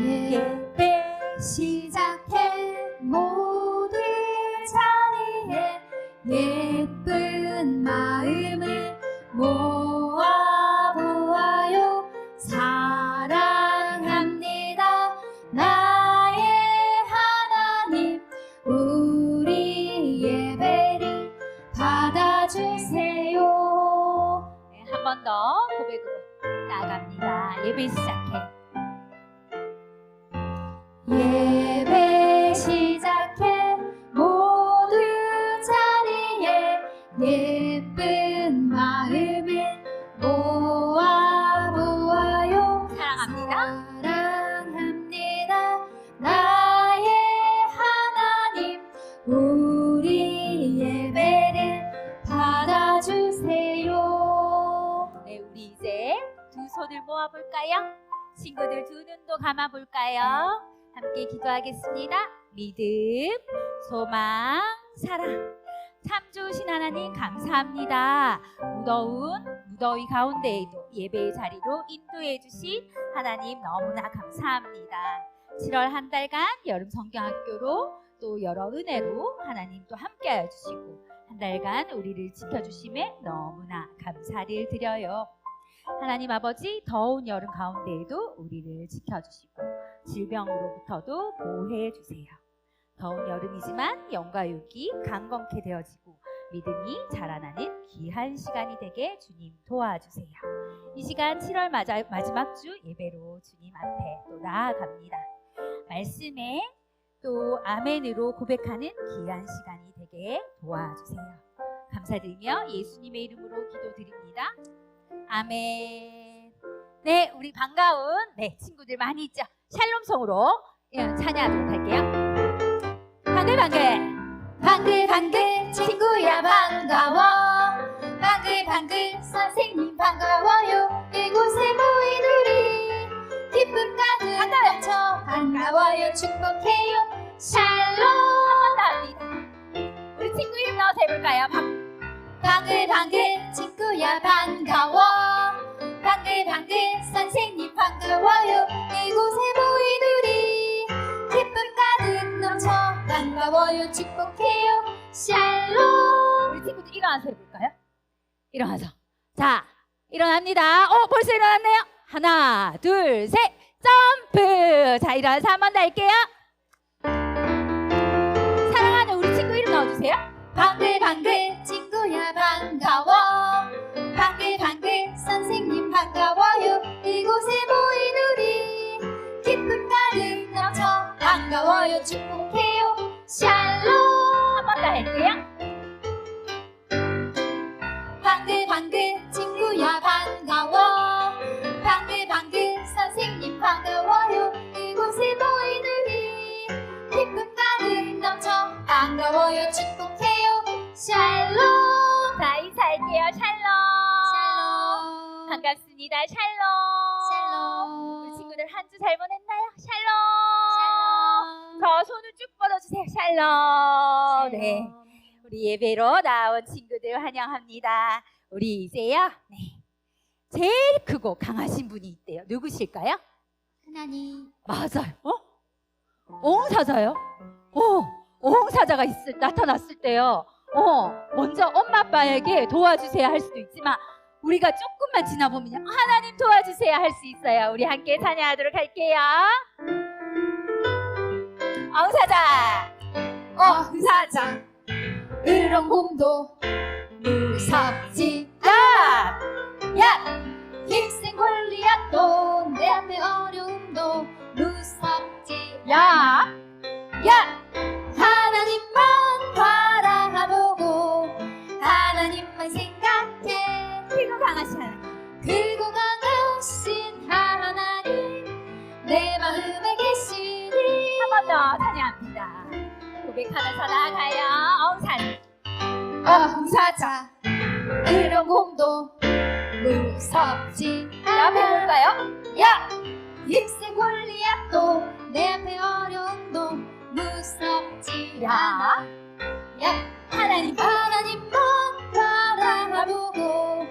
예배 시작해. 모두 자리에 예쁜 마음을 모아보아요. 사랑합니다. 나의 하나님 우리 예배를 받아주세요. 네, 한번 더 고백으로 나아갑니다. 예배 시작 예쁜 마음을 모아보아요 사랑합니다. 사랑합니다 나의 하나님 우리 예배를 받아주세요 네, 우리 이제 두 손을 모아볼까요? 친구들 두 눈도 감아볼까요? 함께 기도하겠습니다. 믿음, 소망, 사랑. 참 좋으신 하나님 감사합니다. 무더운 무더위 가운데에도 예배의 자리로 인도해 주신 하나님 너무나 감사합니다. 7월 한 달간 여름 성경학교로 또 여러 은혜로 하나님 또 함께하여 주시고 한 달간 우리를 지켜주심에 너무나 감사를 드려요. 하나님 아버지 더운 여름 가운데에도 우리를 지켜주시고 질병으로부터도 보호해 주세요. 더운 여름이지만 영과 육이 강건케 되어지고 믿음이 자라나는 귀한 시간이 되게 주님 도와주세요. 이 시간 7월 마자- 마지막 주 예배로 주님 앞에 또 나아갑니다. 말씀에 또 아멘으로 고백하는 귀한 시간이 되게 도와주세요. 감사드리며 예수님의 이름으로 기도드립니다. 아멘. 네, 우리 반가운 네 친구들 많이 있죠. 샬롬성으로 예, 찬양하도록 할게요. 방글방글. 방글방글 친구야 반가워. 방글방글 선생님 반가워요. 이곳에 모인 우리. 기쁨 가득 넘쳐 반가워요. 축복해요. 샬롬 감사합니다. 우리 친구 이름 넣어서 해볼까요? 방, 방글방글 친구야 반가워. 방글방글 선생님 반가워요. 이곳에 모인 우리 반가워요 축복해요 샬롬 우리 친구들 일어나서 해볼까요? 일어나서. 자, 일어납니다. 어, 벌써 일어났네요. 하나, 둘, 셋, 점프. 자, 일어나서 한 번 더 할게요. 사랑하는 우리 친구 이름 넣어주세요. 방글방글 친구야 반가워 방글 방글 선생님 반가워요 이곳에 모인 우리 기쁨 가득 넘쳐 반가워요 축복해요 샬롬 한 번 더 할게요. 방글 방글 친구야 반가워 방글방글 선생님 반가워요 이곳에 우리 기쁨 가득 넘쳐 반가워요 축복해요 샬롬 자, 인사할게요. 샬롬. 샬롬 반갑습니다. 샬롬. 샬롬 우리 친구들 한 주 잘 보냈나요? 샬롬. 네. 우리 예배로 나온 친구들 환영합니다. 우리 이제요. 네. 제일 크고 강하신 분이 있대요. 누구실까요? 하나님 맞아요. 어? 옹사자요? 어, 옹사자가 있을, 나타났을 때요. 어, 먼저 엄마 아빠에게 도와주세요 할 수도 있지만 우리가 조금만 지나보면 하나님 도와주세요 할 수 있어요. 우리 함께 찬양하도록 할게요. 옹사자, 어 사자 으렁곰도 무섭지 야, 야, 힘센 골리앗도 내 앞에 어려움도 무섭지 야, 야, 하면서 나아가요. 엉산. 어사자 으렁곰도 무섭지 옆에 볼까요? 야! 힘센 골리앗도 내 앞에 어려움도 무섭지 야. 않아 야! 하나님 하나님만 바라보고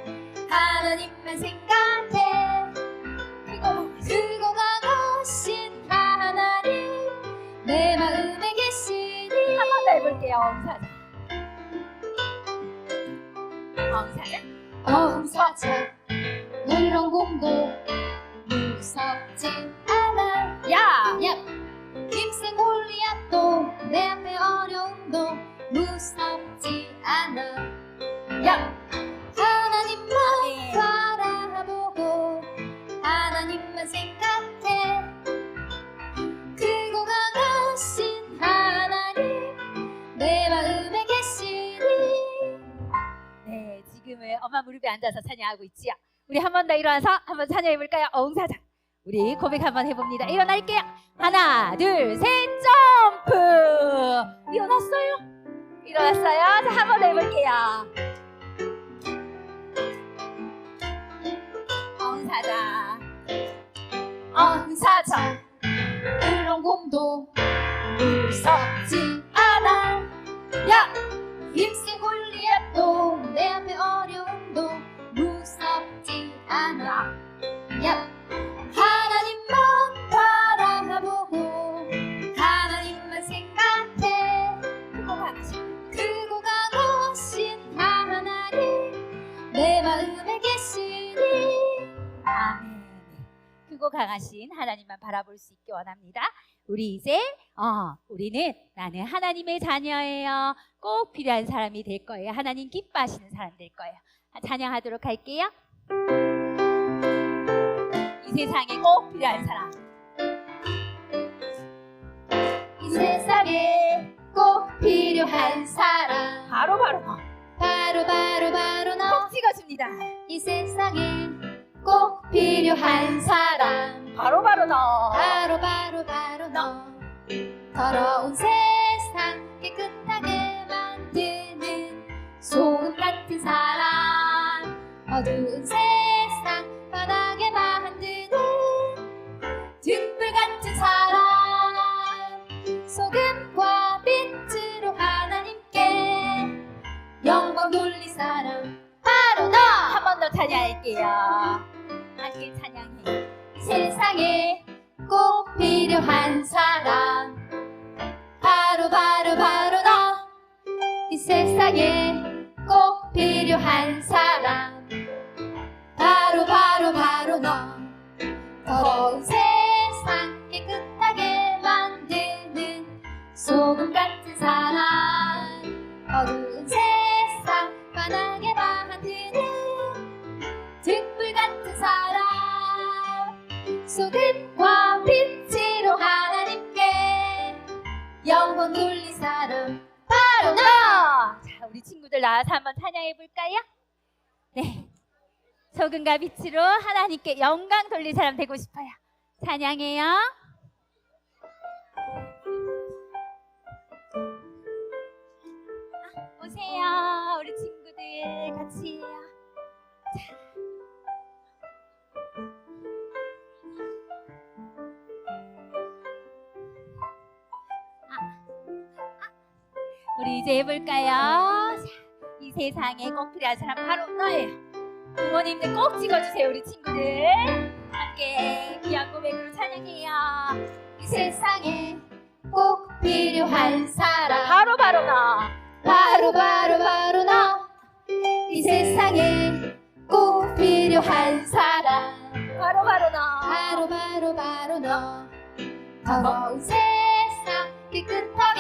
하나님만 생각 해볼게요. 엉사자. 엉사자. 어흥사자 이런 곰도 무섭지 않아 야. 야 힘센 골리앗도 내 앞에 어려움도 무섭지 않아 엄마 무릎에 앉아서 찬양하고 있지요. 우리 한 번 더 일어나서 한번 찬양해 볼까요? 엉사자. 우리 고백 한번 해봅니다. 일어날게요. 하나, 둘, 셋, 점프. 일어났어요? 일어났어요? 자, 한번더 해볼게요. 엉사자. 엉사자 곰도 무섭지 않아 야 힘센 골리앗도 내 앞에 무섭지 않아 야 하나님만 바라보고 하나님만 생각해 크고 강하신 하나님 내 마음에 계시니 아멘. 크고 강하신 하나님만 바라볼 수 있게 원합니다. 우리 이제 어, 우리는 나는 하나님의 자녀예요. 꼭 필요한 사람이 될 거예요. 하나님 기뻐하시는 사람 될 거예요. 찬양하도록 할게요. 이 세상에 꼭 필요한 사람. 이 세상에 꼭 필요한 사람 바로 바로 너. 바로 바로 바로 꼭너 찍어줍니다. 이 세상에 꼭 필요한 사람 바로 바로 너. 바로 바로 바로 너 더러운 세상 깨끗하게 만드는 소금 같은 사람 어두운 세상 할게요. 함께 찬양해. 이 세상에 꼭 필요한 사람 바로 바로 바로 너 이 세상에 꼭 필요한 사람 나와서 한번 찬양해 볼까요? 네. 소금과 빛으로 하나님께 영광 돌릴 사람 되고 싶어요. 찬양해요. 아, 오세요. 우리 친구들 같이 해요. 우리 이제 해볼까요? 세상에 꼭 필요한 사람 바로 너예요. 부모님들 꼭 찍어주세요, 우리 친구들. 함께 귀한 고백으로 찬양해요. 이 세상에 꼭 필요한 사람 바로 바로 너. 바로 바로 바로 너이 세상에 꼭 필요한 사람 바로 바로 너. 바로 바로 바로 너 더러운 세상 깨끗하게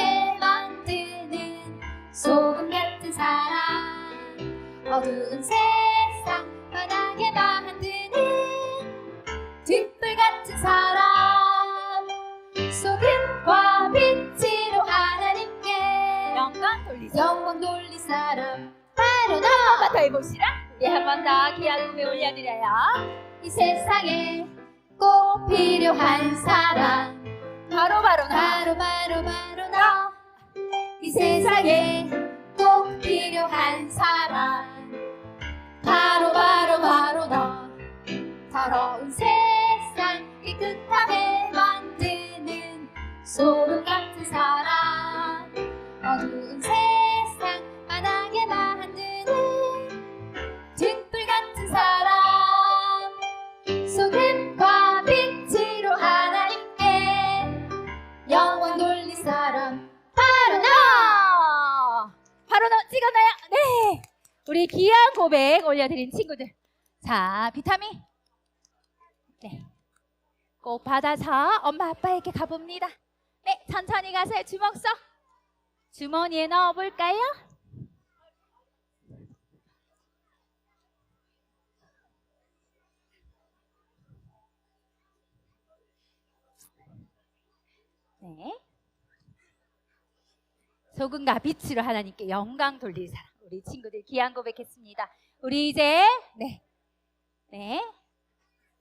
어두운 세상 바닥에 만드는 등불 같은 사람 소금과 빛으로 하나님께 영광 돌리세요. 영광 돌릴 사람 바로 너 한번더 해봅시다. 우리 한번 더 귀한 고백 올려드려요. 이 세상에 꼭 필요한 사람 바로 바로 너. 바로 바로 바로 너 이 세상에 더러운 세상 깨끗하게 만드는 소름 같은 사람. 어두운 세상 환하게 만드는 등불 같은 사람. 소금과 빛으로 하나님께 영원 돌릴 사람. 바로 나! 바로 나 찍어놔요? 네! 우리 귀한 고백 올려드린 친구들. 자, 비타민. 네. 꼭 받아서 엄마 아빠에게 가봅니다. 네, 천천히 가서 주먹 써. 주머니에 넣어볼까요? 네. 소금과 빛으로 하나님께 영광 돌릴 사람. 우리 친구들 귀한 고백했습니다. 우리 이제 네. 네.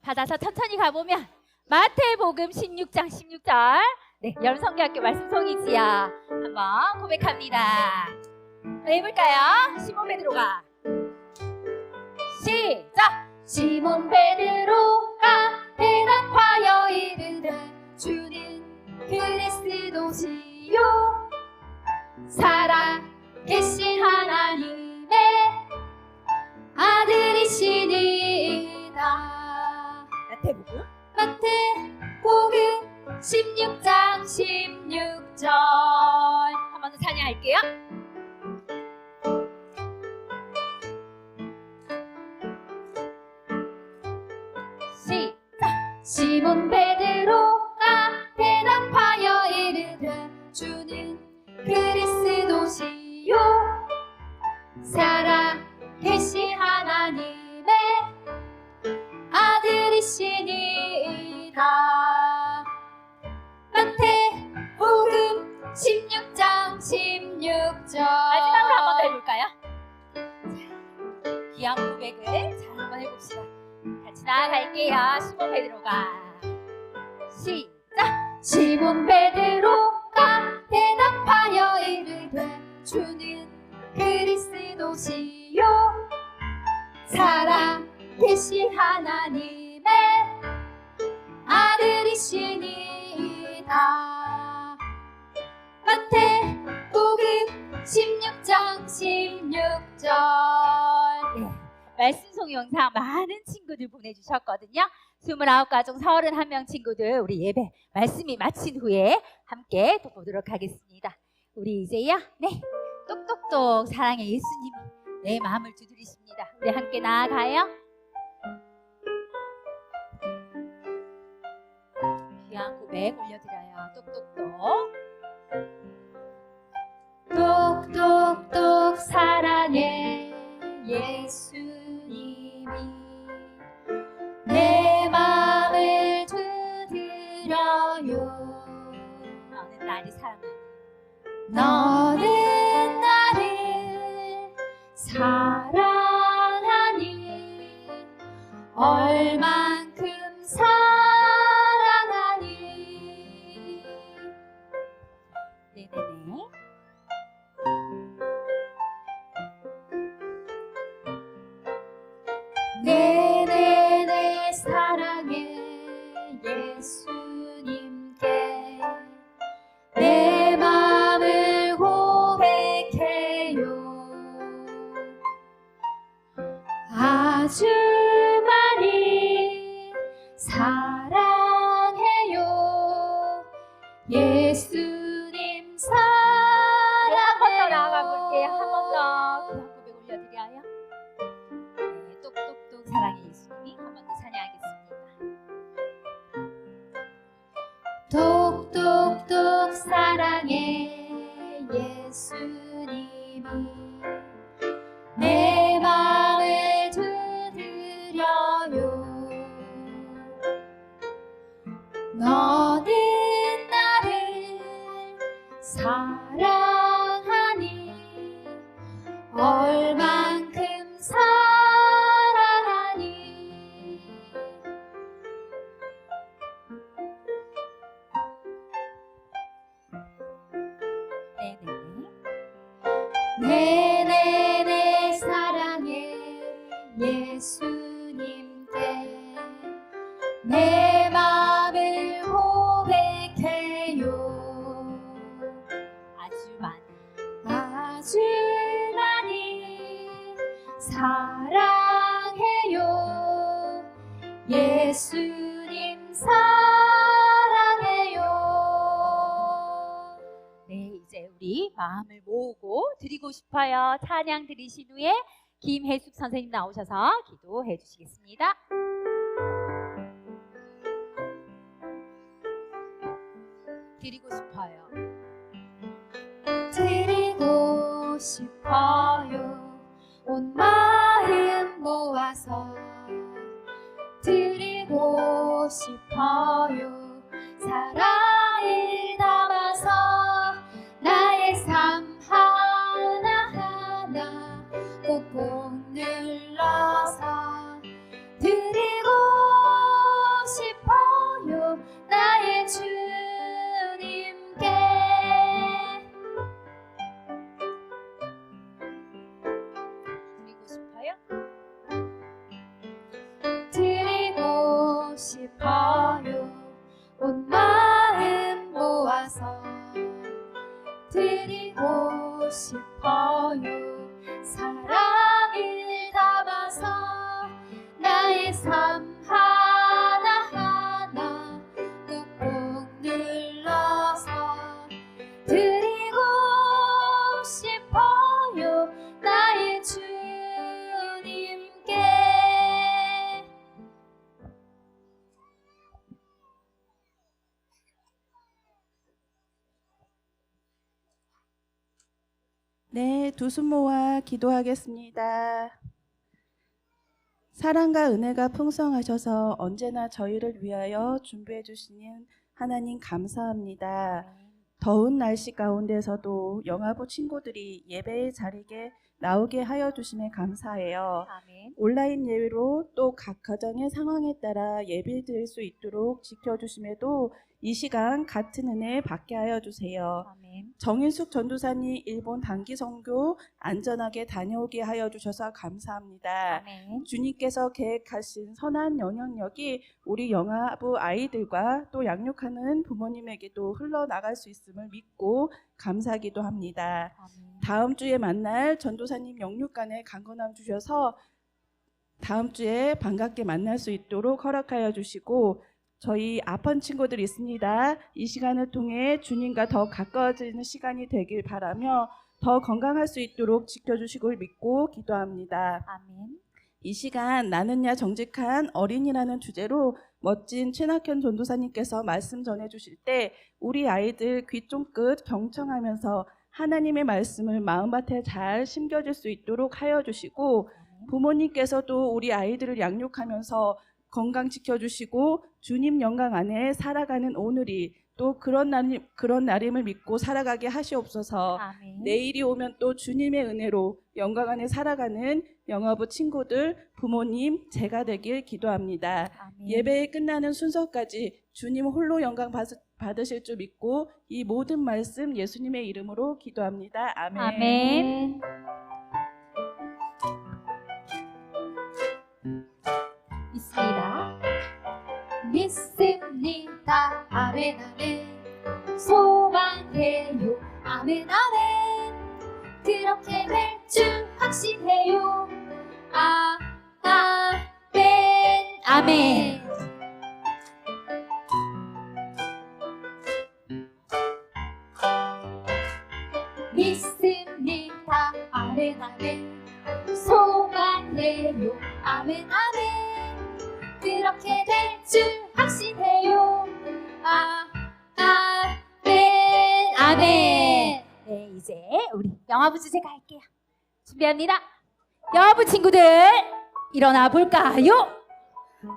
받아서 천천히 가보면 마태복음 16장 16절 네, 열성대학교 말씀 송이지야 한번 고백합니다. 네, 해볼까요? 시몬 베드로가 시작! 시몬 베드로가 대답하여 이르되 주는 그리스도시요 살아 계신 하나님의 아들이시니 마태복음 마태 복음 16장 16절 한 번 더 찬양할게요. 시작! 시몬 베드로가 대답하여 이르되 주는 그리 베드로가 시작! 시몬 베드로가 대답하여 이르되 주는 그리스도시요 살아 계신 하나님의 아들이시니이다 마태복음 16장 16절 네, 말씀 송 영상 많은 친구들 보내주셨거든요. 29가족 31명 친구들 우리 예배 말씀이 마친 후에 함께 또 보도록 하겠습니다. 우리 이제요, 네, 똑똑똑 사랑의 예수님이 내 마음을 두드리십니다. 우리 함께 나아가요. 귀한 고백 올려드려요. 똑똑똑 예 싶어요. 찬양 드리신 후에 김혜숙 선생님 나오셔서 기도해 주시겠습니다. 드리고 싶어요. 드리고 싶어요 온 마음 모아서 드리고 싶어요 드 두손 모아 기도하겠습니다. 사랑과 은혜가 풍성하셔서 언제나 저희를 위하여 준비해 주시는 하나님 감사합니다. 더운 날씨 가운데서도 영화부 친구들이 예배의 자리에 나오게 하여 주심에 감사해요. 아멘. 온라인 예배로 또 각 가정의 상황에 따라 예배 드릴 수 있도록 지켜주심에도 이 시간 같은 은혜 받게 하여 주세요. 아멘. 정인숙 전도사님 일본 단기 선교 안전하게 다녀오게 하여 주셔서 감사합니다. 아멘. 주님께서 계획하신 선한 영향력이 우리 영아부 아이들과 또 양육하는 부모님에게도 흘러나갈 수 있음을 믿고 감사하기도 합니다. 아멘. 다음 주에 만날 전도사님 영육간에 강건함 주셔서 다음 주에 반갑게 만날 수 있도록 허락하여 주시고 저희 아픈 친구들 있습니다. 이 시간을 통해 주님과 더 가까워지는 시간이 되길 바라며 더 건강할 수 있도록 지켜주시고 믿고 기도합니다. 아멘. 이 시간 나는야 정직한 어린이라는 주제로 멋진 최낙현 전도사님께서 말씀 전해 주실 때 우리 아이들 귀 쫑긋 경청하면서 하나님의 말씀을 마음밭에 잘 심겨질 수 있도록 하여 주시고 부모님께서도 우리 아이들을 양육하면서 건강 지켜주시고 주님 영광 안에 살아가는 오늘이 또 그런 날 그런 날임을 믿고 살아가게 하시옵소서. 아멘. 내일이 오면 또 주님의 은혜로 영광 안에 살아가는 영어부 친구들, 부모님, 제가 되길 기도합니다. 아멘. 예배에 끝나는 순서까지 주님 홀로 영광 받, 받으실 줄 믿고 이 모든 말씀 예수님의 이름으로 기도합니다. 아멘. 아멘. 믿습니다. 아멘 아멘. 소망해요. 아멘 아멘. 그렇게 될 줄 확신해요. 아 아멘 아멘. 영화부 주제가 할게요. 준비합니다. 영화부 친구들 일어나 볼까요?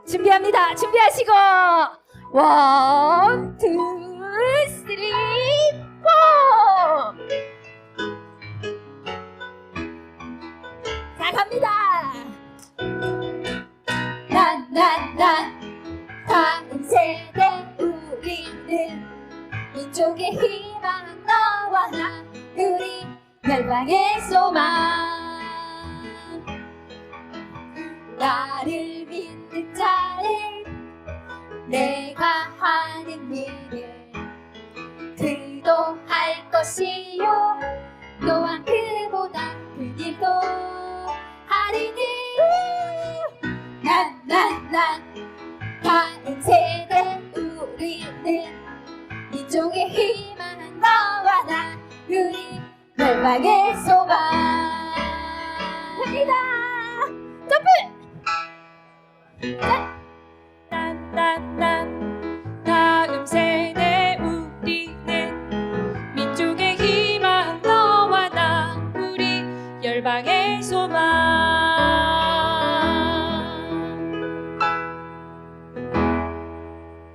준비합니다. 준비하시고 원, 투, 쓰리, 포. 자 갑니다. 난난난 다음 세대 우리는 민족의 희망 너와 나 우리 소망. 나를 믿는 자를 내가 하는 일을 그도 할 것이요. 또한 그보다